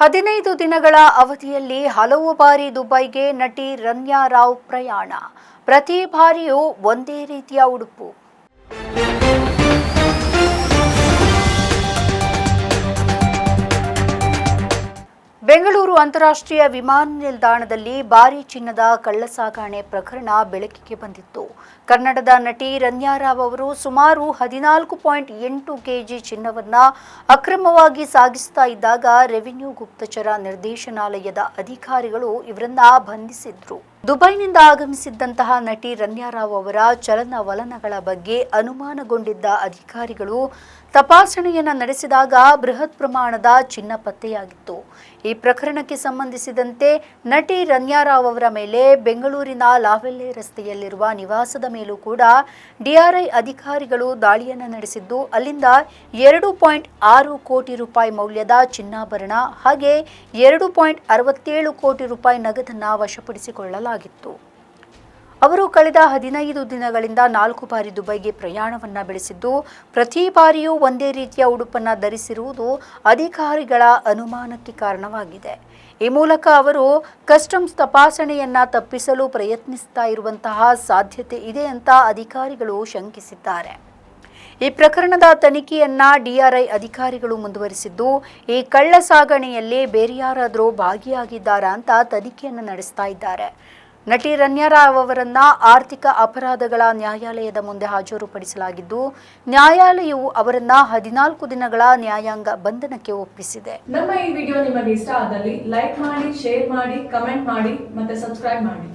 ಹದಿನೈದು ದಿನಗಳ ಅವಧಿಯಲ್ಲಿ ಹಲವು ಬಾರಿ ದುಬೈಗೆ ನಟಿ ರನ್ಯಾ ರಾವ್ ಪ್ರಯಾಣ. ಪ್ರತಿ ಬಾರಿಯೂ ಒಂದೇ ರೀತಿಯ ಉಡುಪು. ಅಂತಾರಾಷ್ಟ್ರೀಯ ವಿಮಾನ ನಿಲ್ದಾಣದಲ್ಲಿ ಭಾರಿ ಚಿನ್ನದ ಕಳ್ಳಸಾಗಣೆ ಪ್ರಕರಣ ಬೆಳಕಿಗೆ ಬಂದಿತ್ತು. ಕನ್ನಡದ ನಟಿ ರನ್ಯಾ ರಾವ್ ಅವರು ಸುಮಾರು ಹದಿನಾಲ್ಕು ಪಾಯಿಂಟ್ ಎಂಟು ಕೆಜಿ ಚಿನ್ನವನ್ನ ಅಕ್ರಮವಾಗಿ ಸಾಗಿಸ್ತಾ ಇದ್ದಾಗ ರೆವಿನ್ಯೂ ಗುಪ್ತಚರ ನಿರ್ದೇಶನಾಲಯದ ಅಧಿಕಾರಿಗಳು ಇವರನ್ನ ಬಂಧಿಸಿದ್ರು. ದುಬೈನಿಂದ ಆಗಮಿಸಿದ್ದಂತಹ ನಟಿ ರನ್ಯಾರಾವ್ ಅವರ ಚಲನವಲನಗಳ ಬಗ್ಗೆ ಅನುಮಾನಗೊಂಡಿದ್ದ ಅಧಿಕಾರಿಗಳು ತಪಾಸಣೆಯನ್ನು ನಡೆಸಿದಾಗ ಬೃಹತ್ ಪ್ರಮಾಣದ ಚಿನ್ನ ಪತ್ತೆಯಾಗಿತ್ತು. ಈ ಪ್ರಕರಣಕ್ಕೆ ಸಂಬಂಧಿಸಿದಂತೆ ನಟಿ ರನ್ಯಾರಾವ್ ಅವರ ಮೇಲೆ ಬೆಂಗಳೂರಿನ ಲಾವೆಲ್ಲೆ ರಸ್ತೆಯಲ್ಲಿರುವ ನಿವಾಸದ ಮೇಲೂ ಕೂಡ ಡಿಆರ್ಐ ಅಧಿಕಾರಿಗಳು ದಾಳಿಯನ್ನು ನಡೆಸಿದ್ದು, ಅಲ್ಲಿಂದ ಎರಡು ಪಾಯಿಂಟ್ ಆರು ಕೋಟಿ ರೂಪಾಯಿ ಮೌಲ್ಯದ ಚಿನ್ನಾಭರಣ ಹಾಗೆ ಎರಡು ಪಾಯಿಂಟ್ ಅರವತ್ತೇಳು ಕೋಟಿ ರೂಪಾಯಿ ನಗದನ್ನು ವಶಪಡಿಸಿಕೊಳ್ಳಲಾಗಿತ್ತು ಅವರು ಕಳೆದ ಹದಿನೈದು ದಿನಗಳಿಂದ ನಾಲ್ಕು ಬಾರಿ ದುಬೈಗೆ ಪ್ರಯಾಣವನ್ನ ಬೆಳೆಸಿದ್ದು, ಪ್ರತಿ ಬಾರಿಯೂ ಒಂದೇ ರೀತಿಯ ಉಡುಪನ್ನು ಧರಿಸಿರುವುದು ಅಧಿಕಾರಿಗಳ ಅನುಮಾನಕ್ಕೆ ಕಾರಣವಾಗಿದೆ. ಈ ಮೂಲಕ ಅವರು ಕಸ್ಟಮ್ಸ್ ತಪಾಸಣೆಯನ್ನ ತಪ್ಪಿಸಲು ಪ್ರಯತ್ನಿಸ್ತಾ ಇರುವಂತಹ ಸಾಧ್ಯತೆ ಇದೆ ಅಂತ ಅಧಿಕಾರಿಗಳು ಶಂಕಿಸಿದ್ದಾರೆ. ಈ ಪ್ರಕರಣದ ತನಿಖೆಯನ್ನ ಡಿಆರ್ಐ ಅಧಿಕಾರಿಗಳು ಮುಂದುವರಿಸಿದ್ದು, ಈ ಕಳ್ಳ ಸಾಗಣೆಯಲ್ಲಿ ಬೇರೆ ಯಾರಾದರೂ ಭಾಗಿಯಾಗಿದ್ದಾರಾ ಅಂತ ತನಿಖೆಯನ್ನು ನಡೆಸ್ತಾ ಇದ್ದಾರೆ. ನಟಿ ರನ್ಯಾ ರಾವ್ ಅವರನ್ನ ಆರ್ಥಿಕ ಅಪರಾಧಗಳ ನ್ಯಾಯಾಲಯದ ಮುಂದೆ ಹಾಜರುಪಡಿಸಲಾಗಿದ್ದು, ನ್ಯಾಯಾಲಯವು ಅವರನ್ನ ಹದಿನಾಲ್ಕು ದಿನಗಳ ನ್ಯಾಯಾಂಗ ಬಂಧನಕ್ಕೆ ಒಪ್ಪಿಸಿದೆ. ನಮ್ಮ ಈ ವಿಡಿಯೋ ನಿಮಗೆ ಇಷ್ಟ ಆದಲ್ಲಿ ಲೈಕ್ ಮಾಡಿ, ಶೇರ್ ಮಾಡಿ, ಕಮೆಂಟ್ ಮಾಡಿ ಮತ್ತೆ ಸಬ್ಸ್ಕ್ರೈಬ್ ಮಾಡಿ.